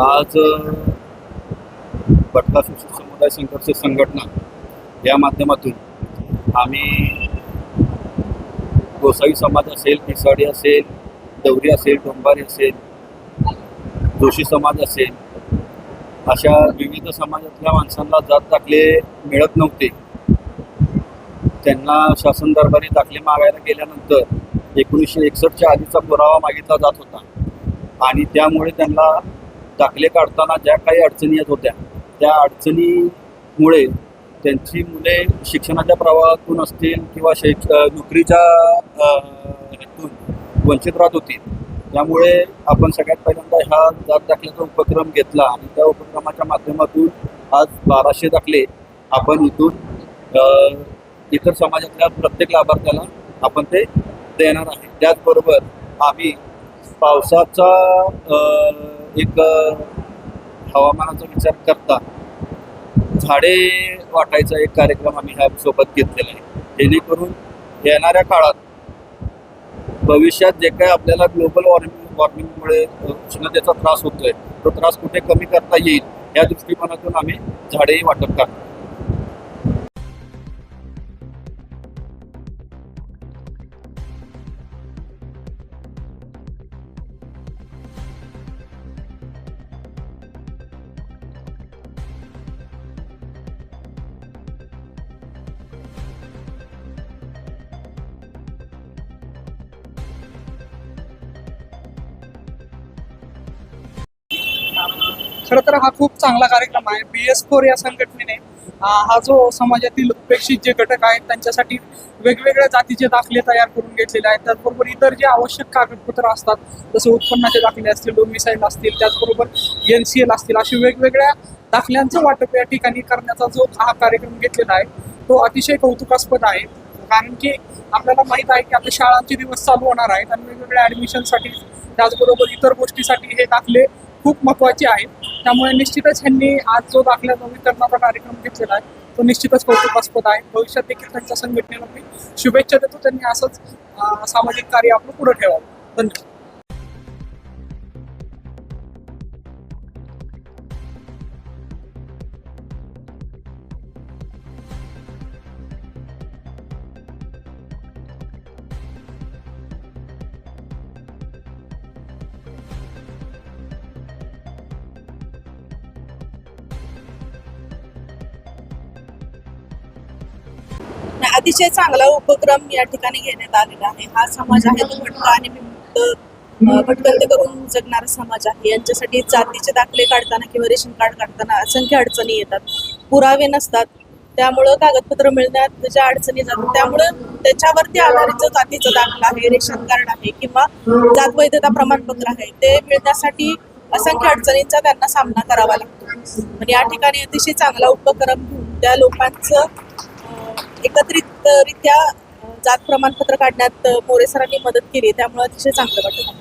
आज अ, भटका समुदाय संघर्ष संघटना या माध्यमातून आम्ही गोसावी समाज असेल पिसाडी असेल दौरी असेल डोंबारी असेल जोशी समाज असेल अशा विविध समाजातल्या माणसांना जात दाखले मिळत नव्हते. त्यांना शासन दरबारी दाखले मागायला गेल्यानंतर एकोणीसशे एकसष्टच्या आधीचा पुरावा मागितला जात होता. आणि त्यामुळे त्यांना दाखले काढताना ज्या काही अडचणी येत होत्या त्या अडचणीमुळे त्यांची मुले शिक्षणाच्या प्रवाहातून असतील किंवा शैक्ष नोकरीच्या ह्यातून वंचित राहत होती त्यामुळे आपण सगळ्यात पहिल्यांदा ह्या जात दाखल्याचा उपक्रम घेतला आणि त्या उपक्रमाच्या माध्यमातून आज बाराशे दाखले आपण इथून इतर समाजातल्या प्रत्येक लाभार्थ्याला आपण ते देणार आहे. त्याचबरोबर आम्ही पावसाचा एक हवामानाचा विचार करता झाडे वाटायचा एक कार्यक्रम आम्ही ह्या सोबत घेतलेला आहे. जेणेकरून येणाऱ्या काळात भविष्यात जे काही आपल्याला ग्लोबल वॉर्मिंग वॉर्मिंगमुळे उष्णतेचा त्रास होतोय तो त्रास कुठे कमी करता येईल या दृष्टिकोनातून आम्ही झाडेही वाटप करतो खरं तर हा खूप चांगला कार्यक्रम आहे. बी एस फोर या संघटनेने हा जो समाजातील उपेक्षित जे घटक आहेत त्यांच्यासाठी वेगवेगळ्या जातीचे दाखले तयार करून घेतलेले आहेत. त्याचबरोबर इतर जे आवश्यक कागदपत्र असतात जसं उत्पन्नाचे दाखले असतील डोमिसाईल असतील त्याचबरोबर एन सी एल असतील अशी वेगवेगळ्या दाखल्यांचं वाटप या ठिकाणी करण्याचा जो हा कार्यक्रम घेतलेला आहे तो अतिशय कौतुकास्पद आहे. कारण की आपल्याला माहीत आहे की आता शाळांचे दिवस चालू होणार आहेत आणि वेगवेगळ्या ॲडमिशनसाठी त्याचबरोबर इतर गोष्टीसाठी हे दाखले खूप महत्त्वाचे आहेत. त्यामुळे निश्चितच ह्यांनी आज जो दाखल्या नवीकरणाचा कार्यक्रम घेतलेला आहे तो निश्चितच कौतुकास्पद आहे. भविष्यात देखील त्यांच्या संघटनेला मी शुभेच्छा देतो. त्यांनी असंच सामाजिक कार्य आपलं पुढे ठेवावं. धन्यवाद. अतिशय चांगला उपक्रम या ठिकाणी घेण्यात आलेला आहे. हा समाज आहे तो भटका आणि विमुक्त करून जगणारा समाज आहे. यांच्यासाठी जातीचे दाखले काढताना किंवा रेशन कार्ड काढताना असंख्य अडचणी येतात. पुरावे नसतात. त्यामुळं कागदपत्र मिळण्यात ज्या अडचणी जातात त्यामुळं त्याच्यावरती आधारित जो जातीचा दाखला आहे रेशन कार्ड आहे किंवा जात वैधता प्रमाणपत्र आहे ते मिळण्यासाठी असंख्य अडचणींचा त्यांना सामना करावा लागतो. आणि या ठिकाणी अतिशय चांगला उपक्रम घेऊन त्या लोकांचं एकत्रितरित्या जात प्रमाणपत्र काढण्यात मोरे सरांनी मदत केली त्यामुळे अतिशय चांगलं वाटत.